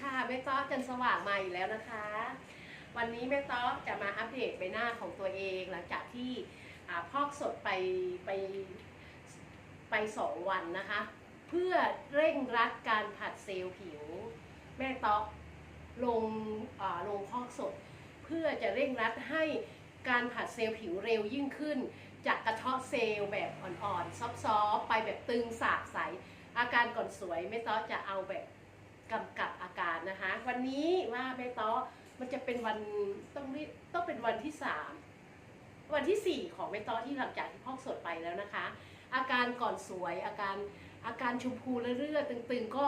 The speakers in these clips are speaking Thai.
ค่ะแม่ต้อจันสว่างมาอีกแล้วนะคะ วันนี้แม่ต้อจะมาอัปเดตใบหน้าของตัวเอง หลังจากที่พอกสดไปไปไปสองวันนะคะ เพื่อเร่งรัดการผัดเซลล์ผิว แม่ต้อลงอลงพอกสด เพื่อจะเร่งรัดให้การผัดเซลล์ผิวเร็วยิ่งขึ้น จากกระเทาะเซลล์แบบอ่อนๆซอฟๆไปแบบตึงสากใส อาการก่อนสวยแม่ต้อจะเอาแบบ กำกับอาการนะคะ วันนี้ว่าแม่ต้อมันจะเป็นวันต้องรีต้องเป็นวันที่สามวันที่สี่ของแม่ต้อที่หลังจากที่พอกสดไปแล้วนะคะ อาการก่อนสวยอาการอาการชมพูเรื่อๆตึงๆก็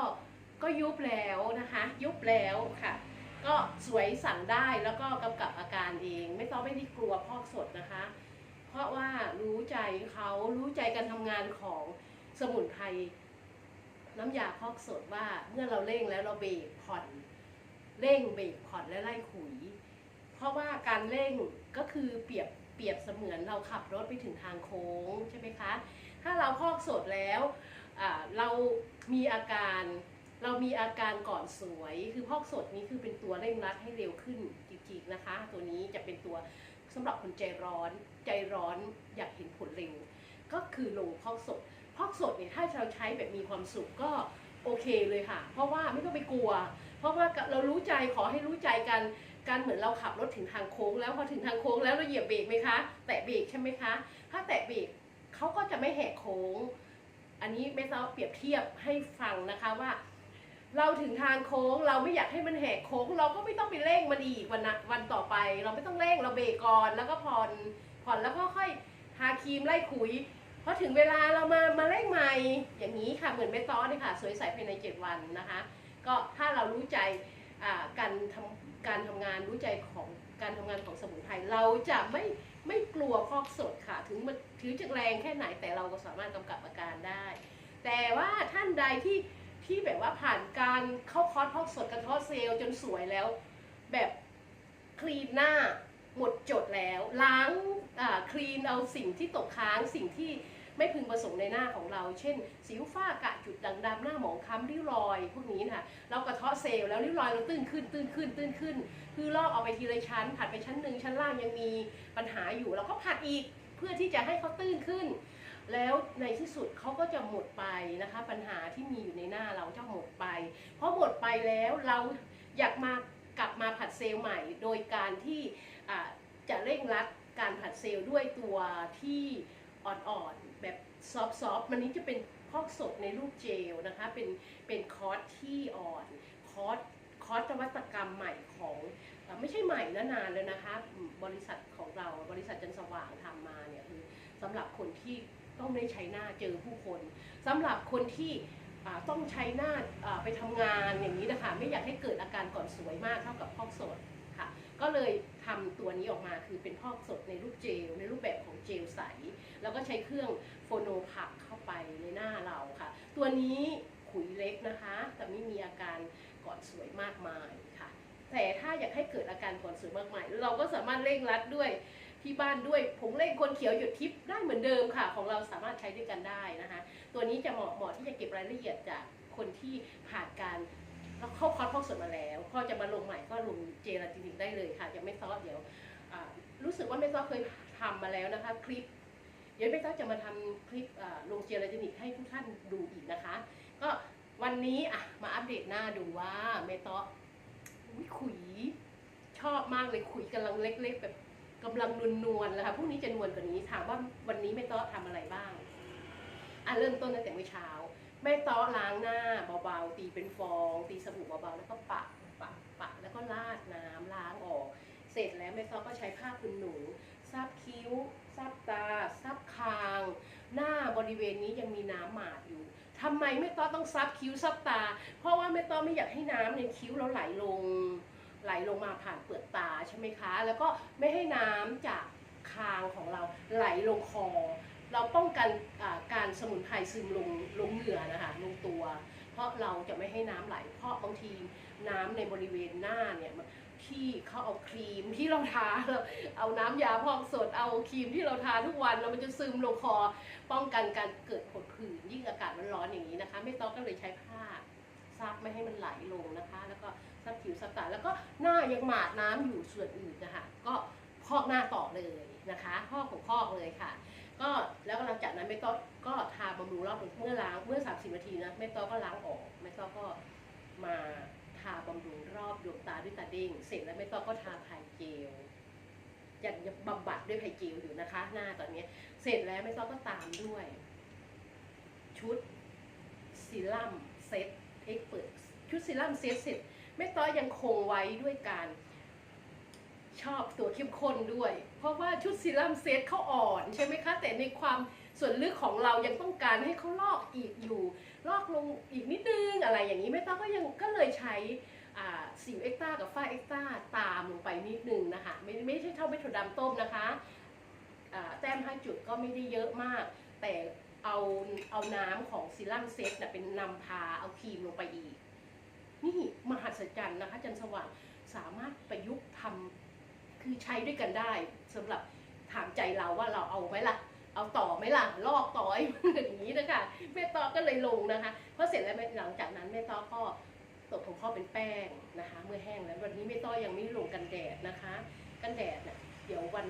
ก็ยุบแล้วนะคะ ยุบแล้วค่ะ ก็สวยสั่งได้แล้วก็กำกับอาการเองไม่ต้องไม่ได้กลัวพอกสดนะคะ เพราะว่ารู้ใจเขารู้ใจการทำงานของสมุนไพร น้ำยาพอกสดว่าเมื่อเราเร่งแล้วเราเบรกผ่อนเร่งเบรกผ่อนและไล่ขุย เพราะว่าการเร่งก็คือเปรียบเปรียบเสมือนเราขับรถไปถึงทางโค้งใช่ไหมคะ ถ้าเราพอกสดแล้วเรามีอาการเรามีอาการก่อนสวย คือพอกสดนี้คือเป็นตัวเร่งรัดให้เร็วขึ้นจริงๆนะคะ ตัวนี้จะเป็นตัวสำหรับคนใจร้อน ใจร้อนอยากเห็นผลเร็ว ก็คือลงพอกสดพอกสด เนี่ยถ้าเราใช้แบบมีความสุขก็โอเคเลยค่ะ เพราะว่าไม่ต้องไปกลัว เพราะว่าเรารู้ใจขอให้รู้ใจกันการเหมือนเราขับรถถึงทางโค้ง แล้วพอถึงทางโค้งแล้วเราเหยียบเบรกไหมคะ แตะเบรกใช่ไหมคะ ถ้าแตะเบรกเขาก็จะไม่แหกโค้ง อันนี้ไม่ต้องเปรียบเทียบให้ฟังนะคะว่า เราถึงทางโค้ง เราไม่อยากให้มันแหกโค้ง เราก็ไม่ต้องไปเร่งมันอีกวันนะวันต่อไป เราไม่ต้องเร่งเราเบรกก่อนแล้วก็ผ่อนผ่อนแล้วก็ค่อยทาครีมไล่ขุย พอถึงเวลาเรามามาเร่งใหม่อย่างนี้ค่ะเหมือนแม่ต้อนี่ค่ะ สวยใสภายในเจ็ดวันนะคะ ก็ถ้าเรารู้ใจการทำการทำงานรู้ใจของการทำงานของสมุนไพรเราจะไม่ไม่กลัวพอกสดค่ะ ถึงมันถือจะแรงแค่ไหนแต่เราก็สามารถกำกับอาการได้ แต่ว่าท่านใดที่ที่แบบว่าผ่านการเข้าคอร์สพอกสดกระเทาะเซลล์จนสวยแล้ว แบบคลีนหน้า หมดจดแล้ว ล้างคลีนเอาสิ่งที่ตกค้างสิ่งที่ไม่พึงประสงค์ในหน้าของเรา เช่น สิวฝ้ากะจุดด่างดำหน้าหมองคล้ำริ้วรอย พวกนี้นะคะเรากระเทาะเซลล์แล้วริ้วรอยเราตื้นขึ้นตื้นขึ้นตื้นขึ้น คือลอกออกไปทีละชั้น ผัดไปชั้นหนึ่งชั้นล่างยังมีปัญหาอยู่เราก็ผัดอีกเพื่อที่จะให้เขาตื้นขึ้น แล้วในที่สุดเขาก็จะหมดไปนะคะ ปัญหาที่มีอยู่ในหน้าเราจะหมดไป เพราะหมดไปแล้วเราอยากมากลับมาผัดเซลล์ใหม่ โดยการที่ จะเร่งรัดการผัดเซลล์ด้วยตัวที่อ่อนๆ แบบซอฟต์ๆมันนี้จะเป็นพอกสดในรูปเจลนะคะ เป็นเป็นคอร์สที่อ่อน คอร์สคอร์สนวัตกรรมใหม่ของไม่ใช่ใหม่นะนานแล้วนะคะ บริษัทของเราบริษัทจันสว่างทำมาเนี่ยคือสำหรับคนที่ต้องได้ใช้หน้าเจอผู้คนสำหรับคนที่ต้องใช้หน้าอ่าไปทำงานอย่างนี้นะคะ ไม่อยากให้เกิดอาการก่อนสวยมากเท่ากับพอกสด ค่ะ ก็เลยทำตัวนี้ออกมาคือเป็นพอกสดในรูปเจล ในรูปแบบของเจลใส แล้วก็ใช้เครื่องโฟโนผักเข้าไปในหน้าเราค่ะ ตัวนี้ขุยเล็กนะคะ แต่ไม่มีอาการก่อนสวยมากมายค่ะ แต่ถ้าอยากให้เกิดอาการก่อนสวยมากมาย เราก็สามารถเร่งรัดด้วยที่บ้านด้วยผงเร่งคนเขียวหยดทิพย์ได้เหมือนเดิมค่ะ ของเราสามารถใช้ด้วยกันได้นะคะ ตัวนี้จะเหมาะเหมาะที่จะเก็บรายละเอียดจากคนที่ผ่านการ เข้าคอร์สพอกสดมาแล้วพอจะมาลงใหม่ก็ลงเจลาตินิกได้เลยค่ะ ยังไม่ซอสเดี๋ยวรู้สึกว่าไม่ซอสเคยทำมาแล้วนะคะ คลิป เดี๋ยวไม่ซอสจะมาทำคลิปลงเจลาตินิกให้ทุกท่านดูอีกนะคะ ก็วันนี้อะมาอัปเดตหน้าดูว่าเมตออุ๊ยขุยชอบมากเลยขุยกำลังเล็ก ๆ แบบกำลังนวลๆแล้วค่ะพรุ่งนี้จะนวลกว่านี้ถามว่าวันนี้แม่ต้อทำอะไรบ้างอะเริ่มต้นตั้งแต่เมื่อเช้า แม่ต้อล้างหน้าเบาๆตีเป็นฟอง ตีสบู่เบาๆแล้วก็ปะปะปะแล้วก็ราดน้ำล้างออก เสร็จแล้วแม่ต้อก็ใช้ผ้าคลุมหนูซับคิ้วซับตาซับคาง หน้าบริเวณนี้ยังมีน้ำหมาดอยู่ทำไมแม่ต้อต้องซับคิ้วซับตา เพราะว่าแม่ต้อไม่อยากให้น้ำในคิ้วเราไหลลง ไหลลงมาผ่านเปลือกตาใช่ไหมคะ แล้วก็ไม่ให้น้ำจากคางของเราไหลลงคอ เราป้องกันการสมุนไพรซึมลงลงเหงื่อนะคะลงตัว เพราะเราจะไม่ให้น้ำไหล เพราะบางทีน้ำในบริเวณหน้าเนี่ยที่เขาเอาครีมที่เราทาเราเอาน้ำยาพอกสดเอาครีมที่เราทาทุกวันแล้วมันจะซึมลงคอ ป้องกันการเกิดผดผื่นยิ่งอากาศมันร้อนอย่างนี้นะคะไม่ต้องก็เลยใช้ผ้าซับไม่ให้มันไหลลงนะคะ แล้วก็ซับผิวซับตาแล้วก็หน้ายังหมาดน้ำอยู่ส่วนอื่นนะคะก็พอกหน้าต่อเลยนะคะพอกของพอกเลยค่ะ ก็แล้วก็หลังจากนั้นไม่ต้อก็ทาบำรุงรอบหนึ่งเมื่อล้างเมื่อ 30นาทีนะไม่ต้อก็ล้างออกไม่ต้อก็มาทาบำรุงรอบดวงตาด้วยตาเด้งเสร็จแล้วไม่ต้อก็ทาไผ่เจลยังบำบัดด้วยไผ่เจลอยู่นะคะ หน้าตอนนี้ เสร็จแล้วไม่ต้อก็ตามด้วย ชุดซีรั่มเซตเอ็กเปิดชุดซีรั่มเซตเสร็จไม่ต้อยังคงไว้ด้วยการ ชอบตัวเข้มข้นด้วย เพราะว่าชุดซีรั่มเซตเขาอ่อนใช่ไหมคะ แต่ในความส่วนลึกของเรายังต้องการให้เขาลอกอีกอยู่ ลอกลงอีกนิดนึงอะไรอย่างนี้ไม่ต้องก็ยังก็เลยใช้อ่าสิวเอ็กต้ากับฝ้าเอ็กต้าตามลงไปนิดนึงนะคะ ไม่ไม่ใช่เท่าเมทรดำต้มนะคะอ่าแต้มห้าจุดก็ไม่ได้เยอะมาก แต่เอาเอาน้ำของซีรั่มเซตน่ะเป็นนำพาเอาครีมลงไปอีก นี่มหัศจรรย์นะคะ จันสว่างสามารถประยุกต์ทำ คือใช้ด้วยกันได้สำหรับถามใจเราว่าเราเอาไหมล่ะ เอาต่อไหมล่ะ ลอกต่อให้มันอย่างนี้นะคะแม่ตอก็เลยลงนะคะเพราะเสร็จแล้วหลังจากนั้นแม่ตอก็ตกของพ่อเป็นแป้งนะคะ เมื่อแห้งแล้ววันนี้แม่ต้อยังไม่ลงกันแดดนะคะ กันแดดเนี่ยเดี๋ยววัน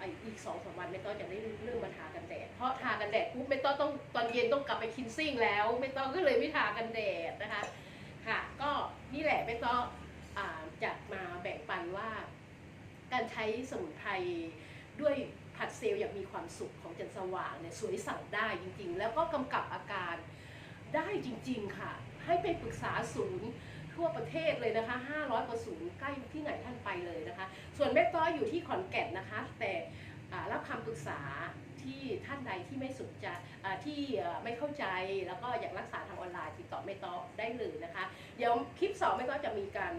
อ้อีกสองสามวันแม่ต้อจะได้เริ่มมาทากันแดด เพราะทากันแดดปุ๊บแม่ต้อต้องตอนเย็นต้องกลับไปคินซิ่งแล้วแม่ต้อก็เลยไม่ทากันแดดนะคะ ค่ะ ก็นี่แหละแม่ต้ออ่าจะมาแบ่งปันว่า การใช้สมุนไพรด้วยผัดเซลล์อย่างมีความสุขของจันสว่างเนี่ยสวยสั่งได้จริงๆ แล้วก็กำกับอาการได้จริงๆค่ะ ให้ไปปรึกษาศูนย์ทั่วประเทศเลยนะคะ 500กว่าศูนย์ใกล้ที่ไหนท่านไปเลยนะคะ ส่วนแม่ต้อยอยู่ที่ขอนแก่นนะคะ แต่รับคำปรึกษาที่ท่านใดที่ไม่สนใจที่ไม่เข้าใจแล้วก็อยากรักษาทางออนไลน์ติดต่อแม่ต้อได้เลยนะคะ เดี๋ยวคลิปสองแม่ต้อจะมีการ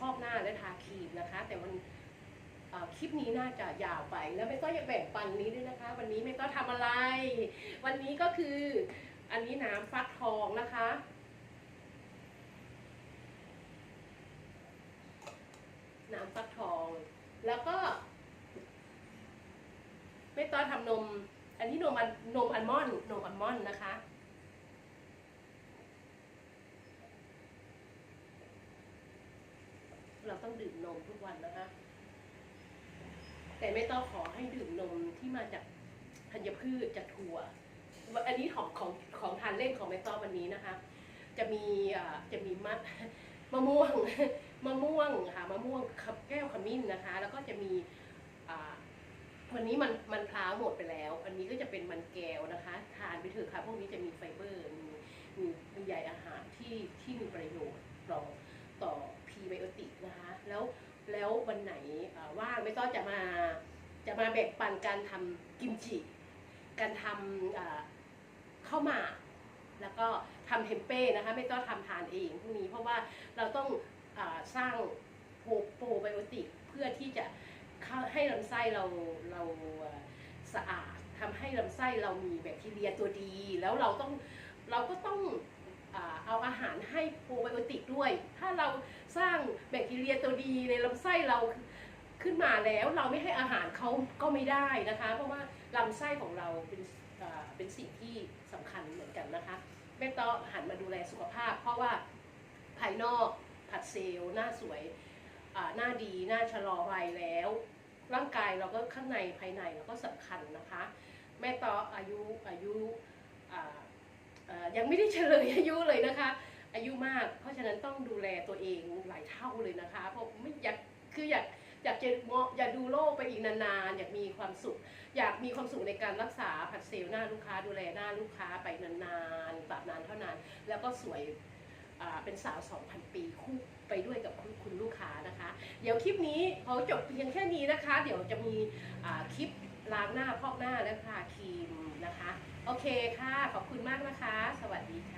อ่าพอกหน้าและทาครีมนะคะ แต่วันคลิปนี้น่าจะยาวไปแล้วแม่ต้อยากแบ่งปันนี้ด้วยนะคะ วันนี้แม่ต้อทำอะไร วันนี้ก็คืออันนี้น้ำฟักทองนะคะ น้ำฟักทอง แล้วก็ไม่ต้อทำนม อันนี้นมอันนมอัลมอนด์นมอัลมอนด์นะคะ เราต้องดื่มนมทุกวันนะคะ แต่ไม่ต้องขอให้ดื่มนมที่มาจากธัญพืชจากถั่ว อันนี้ของของของทานเล่นของแม่ต้อวันนี้นะคะ จะมีจะมีมัดมะม่วงมะม่วงค่ะมะม่วงขับแก้วขมิ้นนะคะ แล้วก็จะมีวันนี้มันมันพร้าวหมดไปแล้ว อันนี้ก็จะเป็นมันแก้วนะคะ ทานไปเถอะค่ะ พวกนี้จะมีไฟเบอร์ มีมีใยอาหารที่ที่มีประโยชน์ต่อต่อพรีไบโอติกนะคะ แล้ววันไหนว่างไม่ต้องจะมาจะมาแบ่งปันการทำกิมจิ การทำอ่าข้าวหมากแล้วก็ทำเทมเป้นะคะ ไม่ต้องทำทานเองพวกนี้เพราะว่าเราต้องอสร้างโปรโปรไบโอติกเพื่อที่จะให้ลำไส้เราเราสะอาดทำให้ลำไส้เรามีแบคทีเรียตัวดี แล้วเราต้องเราก็ต้องเอาอาหารให้โปรไบโอติกด้วย ถ้าเรา สร้างแบคทีเรียตัวดีในลำไส้เราขึ้นมาแล้วเราไม่ให้อาหารเขาก็ไม่ได้นะคะ เพราะว่าลำไส้ของเราเป็นเป็นสิ่งที่สำคัญเหมือนกันนะคะแม่ต้อหันมาดูแลสุขภาพ เพราะว่าภายนอกผัดเซลล์หน้าสวยหน้าดีหน้าชะลอวัยแล้ว ร่างกายเราก็ข้างในภายในเราก็สำคัญนะคะ แม่ต้ออายุอายุยังไม่ได้เฉลยอายุเลยนะคะ อายุมาก เพราะฉะนั้นต้องดูแลตัวเองหลายเท่าเลยนะคะเพราะไม่อยากคืออยากอยากจะมองอยากดูโลกไปอีกนานๆอยากมีความสุข อยากมีความสุขในการรักษาผัดเซลล์หน้าลูกค้าดูแลหน้าลูกค้าไปนานๆตราบนานเท่านานแล้วก็สวยเป็นสาว 2,000 ปีคู่ไปด้วยกับคุณคณลูกค้านะคะ เดี๋ยวคลิปนี้ขอจบเพียงแค่นี้นะคะ เดี๋ยวจะมีคลิปล้างหน้าพอกหน้าและทาครีมนะคะ โอเคค่ะ ขอบคุณมากนะคะ สวัสดีค่ะ